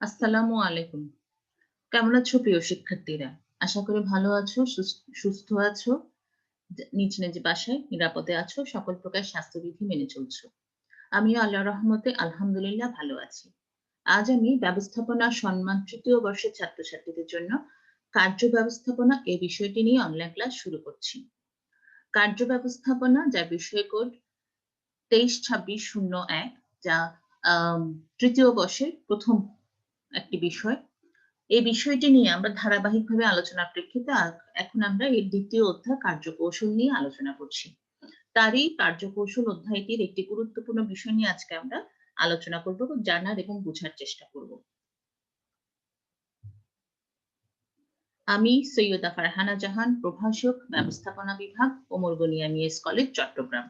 আসসালামু আলাইকুম। কেমন আছো প্রিয় শিক্ষার্থীরা? আশা করি ভালো আছো সুস্থ আছো নিজ নিজ বাসায় নিরাপদে আছো, সকল প্রকার স্বাস্থ্যবিধি মেনে চলছো। আমিও আল্লাহ রহমতে আলহামদুলিল্লাহ ভালো আছি। আজ আমি ব্যবস্থাপনা সম্মান তৃতীয় বর্ষের ছাত্রছাত্রীদের জন্য কার্য ব্যবস্থাপনা এই বিষয়টি নিয়ে অনলাইন ক্লাস শুরু করছি। কার্য ব্যবস্থাপনা, যা বিষয় কোড তেইশ ছাব্বিশ শূন্য এক, যা তৃতীয় বর্ষের প্রথম একটি বিষয়। এই বিষয়টি নিয়ে আমরা ধারাবাহিকভাবে আলোচনার প্রেক্ষিতে এখন আমরা এর দ্বিতীয় অধ্যায় কার্যকৌশল নিয়ে আলোচনা করছি। তারই কার্যকৌশল অধ্যায়টির একটি গুরুত্বপূর্ণ বিষয় নিয়ে আজকে আমরা আলোচনা করব, জানার এবং বোঝার চেষ্টা করব। আমি সৈয়দা ফারহানা জাহান, প্রভাষক, ব্যবস্থাপনা বিভাগ ওমর গনিয়া মিএস কলেজ, চট্টগ্রাম।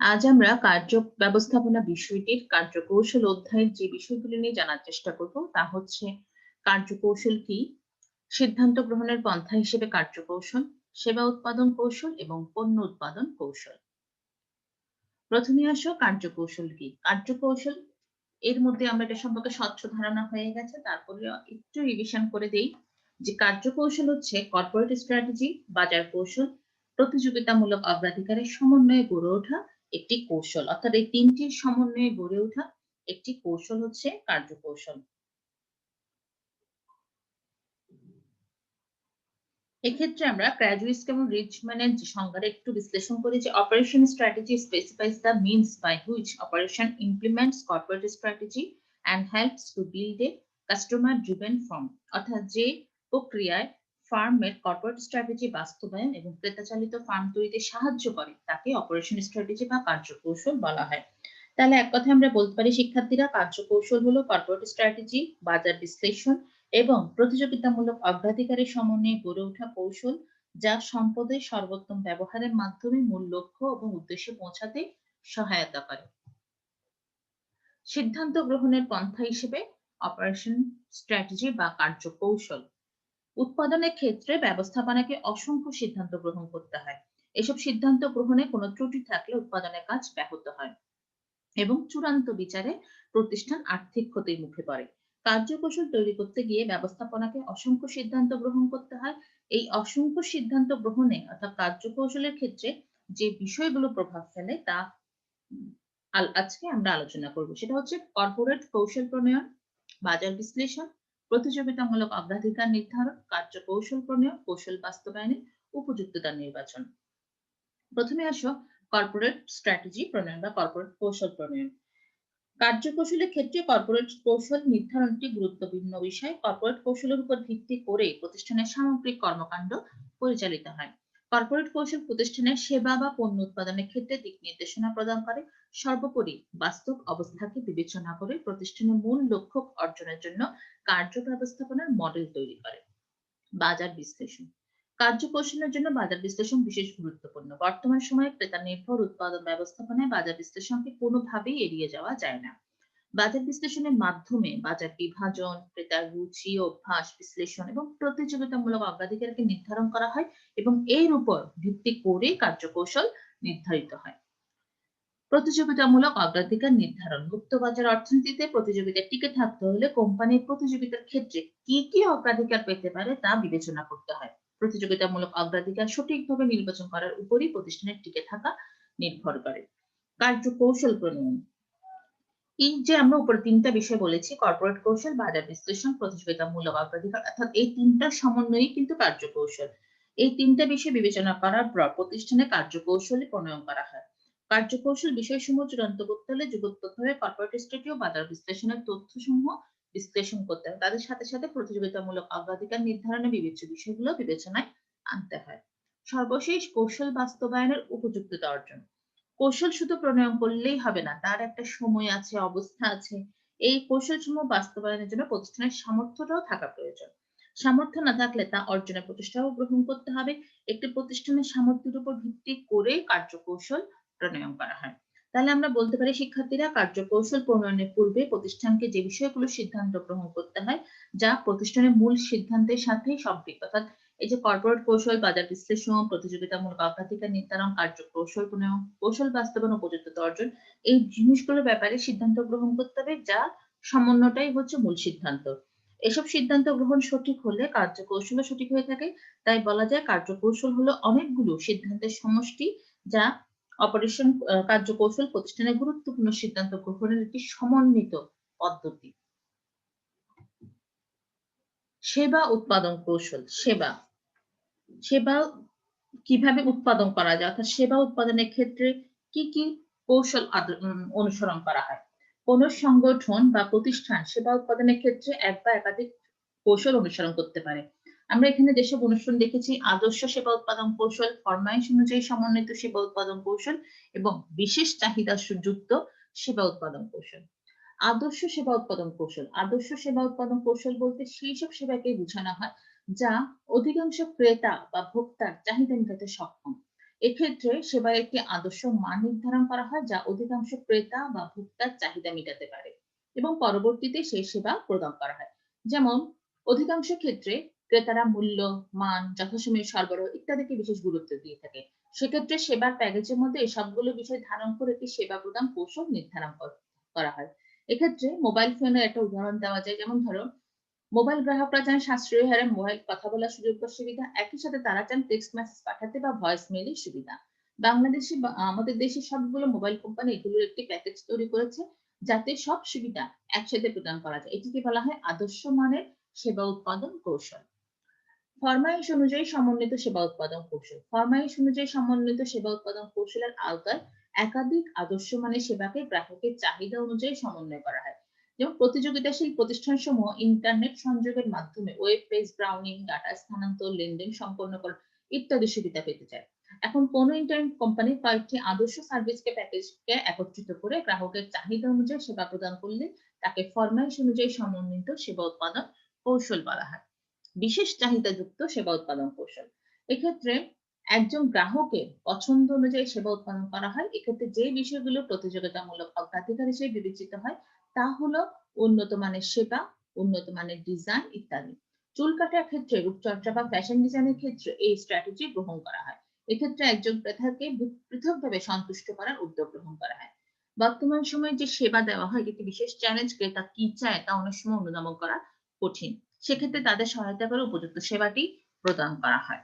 আজ আমরা কার্য ব্যবস্থাপনা বিষয়টির কার্যকৌশল অধ্যায়ের যে বিষয়গুলি নিয়ে জানার চেষ্টা করব, তা হচ্ছে কার্যকৌশল কি, সিদ্ধান্ত গ্রহণের পন্থা হিসেবে কার্যকৌশল, সেবা উৎপাদন কৌশল এবং পণ্য উৎপাদন কৌশল। প্রথমে আসো কার্যকৌশল কি। কার্যকৌশল, এর মধ্যে আমরা এটা সম্পর্কে স্বচ্ছ ধারণা হয়ে গেছে, তারপরে একটু রিভিশন করে দেই যে কার্যকৌশল হচ্ছে কর্পোরেট স্ট্র্যাটেজি বাজার কৌশল, প্রতিযোগিতামূলক অগ্রাধিকারের সমন্বয়ে গড়ে ওঠা একটি কৌশল। অর্থাৎ এই তিনটির সমন্বয়ে গড়ে ওঠা একটি কৌশল হচ্ছে কার্যকৌশল। এক্ষেত্রে আমরা গ্র্যাজুয়েটস এবং রিচম্যানের সংজ্ঞাটা একটু বিশ্লেষণ করি যে operation strategy specifies the means by which operation implements corporate strategy and helps to build a customer driven firm অর্থাৎ যে প্রক্রিয়ায় ফার্মের কর্পোরেট স্ট্র্যাটেজি বাস্তবায়ন এবং ক্রেতা চালিত ফার্ম তৈরিতে সাহায্য করে, তাকে অপারেশন স্ট্র্যাটেজি বা কার্যকৌশল বলা হয়। তাহলে এক কথায় আমরা বলতে পারি, শিক্ষার্থীরা কার্যকৌশল হলো কর্পোরেট স্ট্র্যাটেজি, বাজার বিশ্লেষণ এবং প্রতিযোগিতামূলক অগ্রাধিকারের সমন্বয়ে গড়ে ওঠা কৌশল যা সম্পদের সর্বোত্তম ব্যবহারের মাধ্যমে মূল লক্ষ্য এবং উদ্দেশ্যে পৌঁছাতে সহায়তা করে। সিদ্ধান্ত গ্রহণের পন্থা হিসেবে অপারেশন স্ট্র্যাটেজি বা কার্যকৌশল। উৎপাদনের ক্ষেত্রে ব্যবস্থাপনাকে অসংখ্য সিদ্ধান্ত গ্রহণ করতে হয়। এসব সিদ্ধান্ত গ্রহণে কোনো ত্রুটি থাকলে উৎপাদনের কাজ ব্যাহত হয় এবং চূড়ান্ত বিচারে প্রতিষ্ঠান আর্থিক ক্ষতির মুখে পড়ে। কার্যকৌশল তৈরি করতে গিয়ে ব্যবস্থাপনাকে অসংখ্য সিদ্ধান্ত গ্রহণ করতে হয়। এই অসংখ্য সিদ্ধান্ত গ্রহণে অর্থাৎ কার্যকৌশলের ক্ষেত্রে যে বিষয়গুলো প্রভাব ফেলে তা আজকে আমরা আলোচনা করব। সেটা হচ্ছে কর্পোরেট কৌশল প্রণয়ন, বাজার বিশ্লেষণ প্রতিযোগিতামূলক অগ্রাধিকার নির্ধারণ কার্যকৌশল প্রণয়ন কৌশল বাস্তবায়নে উপযুক্ততা নির্বাচন। প্রথমে আসো কর্পোরেট স্ট্র্যাটেজি প্রণয়ন বা কর্পোরেট কৌশল প্রণয়ন। কার্যকৌশলের ক্ষেত্রে কর্পোরেট কৌশল নির্ধারণটি গুরুত্বপূর্ণ বিষয়। কর্পোরেট কৌশলের উপর ভিত্তি করে প্রতিষ্ঠানের সামগ্রিক কর্মকাণ্ড পরিচালিত হয়। কর্পোরেট কৌশল প্রতিষ্ঠানের সেবা বা পণ্য উৎপাদনের ক্ষেত্রে দিক নির্দেশনা প্রদান করে। সর্বোপরি বাস্তব অবস্থাকে বিবেচনা করে প্রতিষ্ঠানের মূল লক্ষ্য অর্জনের জন্য কার্য ব্যবস্থাপনার মডেল তৈরি করে। বাজার বিশ্লেষণ। কার্যকৌশলের জন্য বাজার বিশ্লেষণ বিশেষ গুরুত্বপূর্ণ। বর্তমান সময়ে ক্রেতা নির্ভর উৎপাদন ব্যবস্থাপনায় বাজার বিশ্লেষণকে কোনোভাবেই এড়িয়ে যাওয়া যায় না। বাজার বিশ্লেষণের মাধ্যমে বাজার বিভাজন, ক্রেতার রুচি, অভ্যাস বিশ্লেষণ এবং প্রতিযোগিতামূলক অগ্রাধিকারকে নির্ধারণ করা হয় এবং এর উপর ভিত্তি করে কার্যকৌশল নির্ধারিত হয়। প্রতিযোগিতামূলক অগ্রাধিকার নির্ধারণ। মুক্ত বাজার অর্থনীতিতে প্রতিযোগিতা টিকে থাকতে হলে কোম্পানির প্রতিযোগিতার ক্ষেত্রে কি কি অগ্রাধিকার পেতে পারে তা বিবেচনা করতে হয়। প্রতিযোগিতামূলক অগ্রাধিকার সঠিকভাবে নির্বাচন করার উপরই প্রতিষ্ঠানের টিকে থাকা নির্ভর করে। কার্যকৌশল প্রণয়ন। এই যে আমরা উপরে তিনটা বিষয় বলেছি কর্পোরেট কৌশল বাজার বিশ্লেষণ, প্রতিযোগিতামূলক অগ্রাধিকার, অর্থাৎ এই তিনটার সমন্বয়ে কিন্তু কার্যকৌশল। এই তিনটা বিষয় বিবেচনা করার পর প্রতিষ্ঠানে কার্যকৌশল প্রণয়ন করা হয়। কার্যকৌশল বিষয়সমূহ চূড়ান্ত করতে হলে যুগোত্তরভাবে কর্পোরেট স্ট্র্যাটেজি ও বাজার বিশ্লেষণের তথ্যসমূহ বিশ্লেষণ করতে হয়। তাদের সাথে সাথে প্রতিযোগিতামূলক অগ্রাধিকার নির্ধারণে বিবেচ্য বিষয়গুলো বিবেচনায় আনতে হয়। সর্বশেষ কৌশল বাস্তবায়নের উপযুক্ততা অর্জন। কৌশল শুধু প্রণয়ন করলেই হবে না। তার একটা সময় আছে, অবস্থা আছে। এই কৌশলসমূহ বাস্তবায়নের জন্য প্রতিষ্ঠানের সামর্থ্যটাও থাকা প্রয়োজন। সামর্থ্য না থাকলে তা অর্জনের প্রচেষ্টাও গ্রহণ করতে হবে। একটি প্রতিষ্ঠানের সামর্থ্যের উপর ভিত্তি করে কার্যকৌশল প্রণয়ন করা হয়। তাহলে আমরা বলতে পারি, শিক্ষার্থীরা কার্যকৌশল প্রণয়নের পূর্বে প্রতিষ্ঠানকে যে বিষয়গুলো সিদ্ধান্ত গ্রহণ করতে হয়, যা প্রতিষ্ঠানের মূল সিদ্ধান্তের সাথে সম্পৃক্ত। অর্থাৎ এই যে কর্পোরেট কৌশল, বাজার বিশ্লেষণ, প্রতিযোগিতামূলক অগ্রাধিকার নির্ধারণ কার্য কৌশল প্রণয়ন, কৌশল বাস্তবায়ন উপযুক্ততা অর্জন, এই জিনিসগুলোর ব্যাপারে সিদ্ধান্ত গ্রহণ করতে হবে যা সমন্বয়টাই হচ্ছে মূল সিদ্ধান্ত। এসব সিদ্ধান্ত গ্রহণ সঠিক হলে কার্যকৌশলও সঠিক হয়ে থাকে। তাই বলা যায় কার্যকৌশল হলো অনেকগুলো সিদ্ধান্তের সমষ্টি যা অপারেশন কার্যকৌশল প্রতিষ্ঠানের গুরুত্বপূর্ণ সিদ্ধান্ত গ্রহণের একটি সমন্বিত পদ্ধতি। সেবা উৎপাদন কৌশল, সেবা। সেবা কীভাবে উৎপাদন করা যায়? অর্থাৎ সেবা উৎপাদনের ক্ষেত্রে কি কি কৌশল অনুসরণ করা হয়? কোন সংগঠন বা প্রতিষ্ঠান সেবা উৎপাদনের ক্ষেত্রে এক বা একাধিক কৌশল অনুসরণ করতে পারে। আমরা এখানে যেসব অনুষ্ঠান দেখেছি, আদর্শ সেবা উৎপাদন কৌশল, ফরমাইশ অনুযায়ী সমন্বিত সেবা উৎপাদন কৌশল এবং বিশেষ চাহিদা যুক্ত সেবা উৎপাদন কৌশল। আদর্শ সেবা উৎপাদন কৌশল, আদর্শ সেবা উৎপাদন কৌশল বলতে সেই সব সেবাকে বোঝানো হয়। যা অধিকাংশ ক্রেতা বা ভোক্তার চাহিদা মেটাতে সক্ষম। এক্ষেত্রে সেবার একটি আদর্শ মান নির্ধারণ করা হয় যা অধিকাংশ ক্রেতা বা ভোক্তার চাহিদা মেটাতে পারে এবং পরবর্তীতে সেই সেবা প্রদান করা হয়। যেমন, অধিকাংশ ক্ষেত্রে ক্রেতারা মূল্য, মান, যথাসময়ে সরবরাহ ইত্যাদিকে বিশেষ গুরুত্ব দিয়ে থাকে। সেক্ষেত্রে সেবার প্যাকেজের মধ্যে সবগুলো বিষয় ধারণ করে একটি সেবা প্রদান কৌশল নির্ধারণ করা হয়। এক্ষেত্রে মোবাইল ফোনের একটা উদাহরণ দেওয়া যায়। যেমন ধরো মোবাইল গ্রাহকরা চান সাশ্রয়ী হারে মোবাইল কথা বলার সুযোগ সুবিধা, একই সাথে তারা চান টেক্সট মেসেজ পাঠাতে বা ভয়েস মেইলের সুবিধা। বাংলাদেশে আমাদের দেশে সবগুলো মোবাইল কোম্পানি এগুলোর একটি প্যাকেজ তৈরি করেছে, যাতে সব সুবিধা একসাথে প্রদান করা যায়। এটিকে বলা হয় আদর্শ মানের সেবা উৎপাদন কৌশল। ফরমাইশ অনুযায়ী সমন্বিত সেবা উৎপাদন কৌশল। ফরমাইশ অনুযায়ী সমন্বিত সেবা উৎপাদন কৌশলের আওতায় একাধিক আদর্শ মানের সেবাকে গ্রাহকের চাহিদা অনুযায়ী সমন্বয় করা হয়। যেমন প্রতিযোগিতাশীল প্রতিষ্ঠান সমূহ ইন্টারনেট সংযোগের মাধ্যমে ওয়েব পেজ ব্রাউনিং ডাটা স্থানান্তর, লেনদেন সম্পন্ন করা ইত্যাদি সুবিধা পেতে চায়। এখন কোন ইন্টারনেট কোম্পানি কয়েকটি আদর্শ সার্ভিসকে প্যাকেজকে একত্রিত করে গ্রাহকের চাহিদা অনুযায়ী সেবা প্রদান করলে তাকে ফরমাইশ অনুযায়ী সমন্বিত সেবা উৎপাদন কৌশল বলা হয়। বিশেষ চাহিদাযুক্ত সেবা উৎপাদন কৌশল। এক্ষেত্রে একজন গ্রাহকের পছন্দ অনুযায়ী সেবা উৎপাদন করা হয়। এক্ষেত্রে যে বিষয়গুলো প্রতিযোগিতামূলক অগ্রাধিকার হিসেবে বিবেচিত হয় তা হলো উন্নত মানের সেবা, উন্নত মানের ডিজাইন ইত্যাদি। চুল কাটার ক্ষেত্রে, রূপচর্চা বা ফ্যাশন ডিজাইনের ক্ষেত্রে এই স্ট্র্যাটেজি গ্রহণ করা হয়। এক্ষেত্রে একজন ক্রেতাকে পৃথকভাবে সন্তুষ্ট করার উদ্যোগ গ্রহণ করা হয়। বর্তমান সময়ে যে সেবা দেওয়া হয় এটি বিশেষ চ্যালেঞ্জ ক্রেতা কি চায়, তা অনেক সময় অনুধাবন করা কঠিন। সেক্ষেত্রে তাদের সহায়তা করে উপযুক্ত সেবাটি প্রদান করা হয়।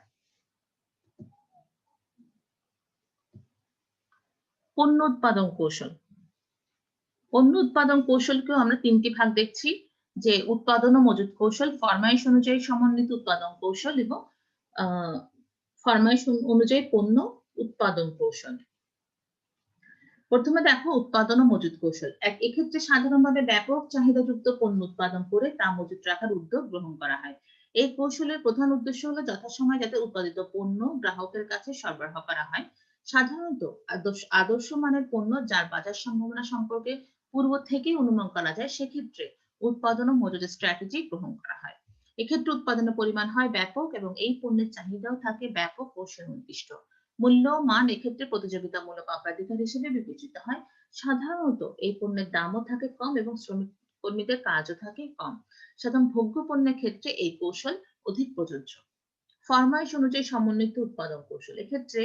পণ্য উৎপাদন কৌশল। পণ্য উৎপাদন কৌশলকেও আমরা তিনটি ভাগ দেখছি, যে উৎপাদন ও মজুত কৌশল ফরমাইশ অনুযায়ী সমন্বিত উৎপাদন কৌশল এবং ফরমাইশ অনুযায়ী পণ্য উৎপাদন কৌশল। প্রথমে দেখো উৎপাদন ও মজুত কৌশল। এক, এক্ষেত্রে সাধারণভাবে ব্যাপক চাহিদাযুক্ত পণ্য উৎপাদন করে তা মজুত রাখার উদ্যোগ গ্রহণ করা হয়। এই কৌশলের প্রধান উদ্দেশ্য হলো যথাসময়ে যাতে উৎপাদিত পণ্য গ্রাহকের কাছে সরবরাহ করা হয়। সাধারণত আদর্শ মানের পণ্য যার বাজার সম্ভাবনা সম্পর্কে পূর্ব থেকেই অনুমান করা যায় সেক্ষেত্রে উৎপাদন ও মজুদের স্ট্র্যাটেজি গ্রহণ করা হয়। এক্ষেত্রে উৎপাদনের পরিমাণ হয় ব্যাপক এবং এই পণ্যের চাহিদাও থাকে ব্যাপক ও সুনির্দিষ্ট। মূল্য মান এক্ষেত্রে প্রতিযোগিতামূলক অগ্রাধিকার হিসেবে বিবেচিত হয়। সাধারণত এই পণ্যের দামও থাকে কম এবং শ্রমিক কর্মীদের কাজও থাকে কম। সাধারণ ভোগ্য পণ্যের ক্ষেত্রে এই কৌশল অধিক প্রযোজ্য। ফরমাইশ অনুযায়ী সমন্বিত উৎপাদন কৌশল। এক্ষেত্রে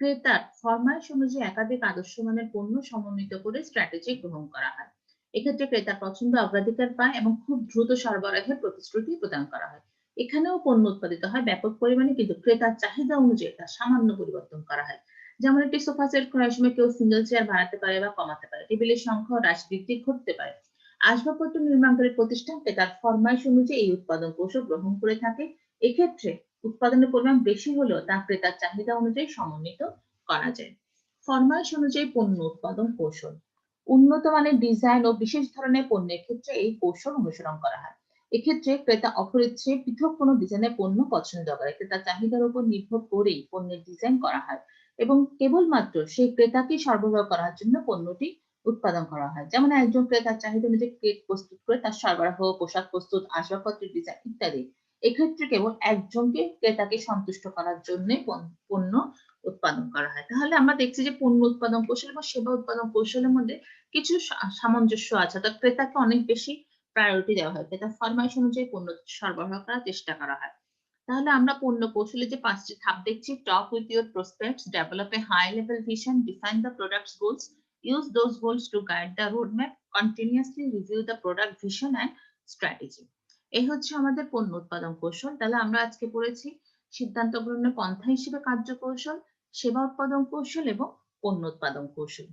ক্রেতার ফরমাইশ অনুযায়ী একাধিক আদর্শ মানের পণ্য সমন্বিত করে স্ট্র্যাটেজি গ্রহণ করা হয়। এক্ষেত্রে ক্রেতার পছন্দ অগ্রাধিকার পায় এবং খুব দ্রুত সরবরাহের প্রতিশ্রুতি প্রদান করা হয়। এখানেও পণ্য উৎপাদিত হয় ব্যাপক পরিমাণে কিন্তু ক্রেতার চাহিদা অনুযায়ী তা সামান্য পরিবর্তন করা হয়। যেমন একটি সোফা সেট ক্রয়ের সময় কেউ সিঙ্গেল চেয়ার বাড়াতে পারে বা কমাতে পারে। টেবিলের সংখ্যা হ্রাস বৃদ্ধি ঘটতে পারে। আসবাবপত্র নির্মাণকারী প্রতিষ্ঠান ক্রেতার ফরমাইশ অনুযায়ী এই উৎপাদন কৌশল গ্রহণ করে থাকে। এক্ষেত্রে উৎপাদনের পরিমাণ বেশি হলেও তা ক্রেতার চাহিদা অনুযায়ী সমন্বিত করা যায়। ফরমাইশ অনুযায়ী পণ্য উৎপাদন কৌশল। উন্নত মানের ডিজাইন ও বিশেষ ধরনের পণ্যের ক্ষেত্রে এই কৌশল অনুসরণ করা হয়। এক্ষেত্রে ক্রেতা অপরের চেয়ে পৃথক কোনো ডিজাইনের পণ্য পছন্দ করে। ক্রেতার চাহিদার উপর নির্ভর করেই পণ্যের ডিজাইন করা হয় এবং কেবলমাত্র সেই ক্রেতাকে সরবরাহ করার জন্য পণ্যটি উৎপাদন করা হয়। যেমন একজন ক্রেতার চাহিদা অনুযায়ী কেক প্রস্তুত করে তার সরবরাহ, পোশাক প্রস্তুত, আসবাবপত্রের ডিজাইন ইত্যাদি এক্ষেত্রে কেবল একজনকে ক্রেতাকে সন্তুষ্ট করার জন্য পণ্য উৎপাদন করা হয়। তাহলে আমরা দেখছি যে পণ্য উৎপাদন কৌশল এবং সেবা উৎপাদন কৌশলের মধ্যে কিছু সামঞ্জস্য আছে। অর্থাৎ ক্রেতাকে অনেক বেশি প্রায়োরিটি দেওয়া হয়। ক্রেতার ফরমাইশ অনুযায়ী পণ্য সরবরাহ করার চেষ্টা করা হয়। তাহলে আমরা পণ্য কৌশলে যে পাঁচটি ধাপ দেখছি talk with your prospects develop a high level vision define the products goals use those goals to guide the road map continuously review the product vision and strategy এই হচ্ছে আমাদের পণ্য উৎপাদন কৌশল। তাহলে আমরা আজকে পড়েছি সিদ্ধান্ত গ্রহণের পন্থা হিসেবে কার্যকৌশল, সেবা উৎপাদন কৌশল এবং পণ্য উৎপাদন কৌশল।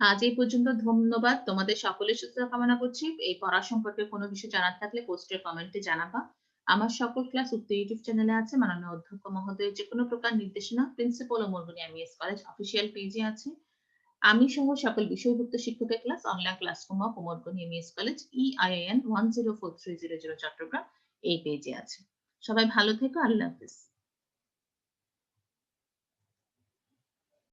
আজ এই পর্যন্ত ধন্যবাদ। তোমাদের সকলের সুস্থতা কামনা করছি। এই পড়া সম্পর্কে কোনো কিছু জানার থাকলে পোস্টের কমেন্টে জানাবা। আমার সকল ক্লাস উক্ত ইউটিউব চ্যানেলে আছে। মাননীয় অধ্যক্ষ মহোদয়ের যে কোনো প্রকার নির্দেশনা, প্রিন্সিপাল ও মরগুনি এমএস কলেজ অফিসিয়াল পেজে আছে। আমি সহ সকল বিষয়ভুক্ত শিক্ষকের class online classroom of Omargani MES college EIN one zero four three zero zero Chattogram এই পেজে আছে। সবাই ভালো থেকো, আল্লাহ হাফিজ।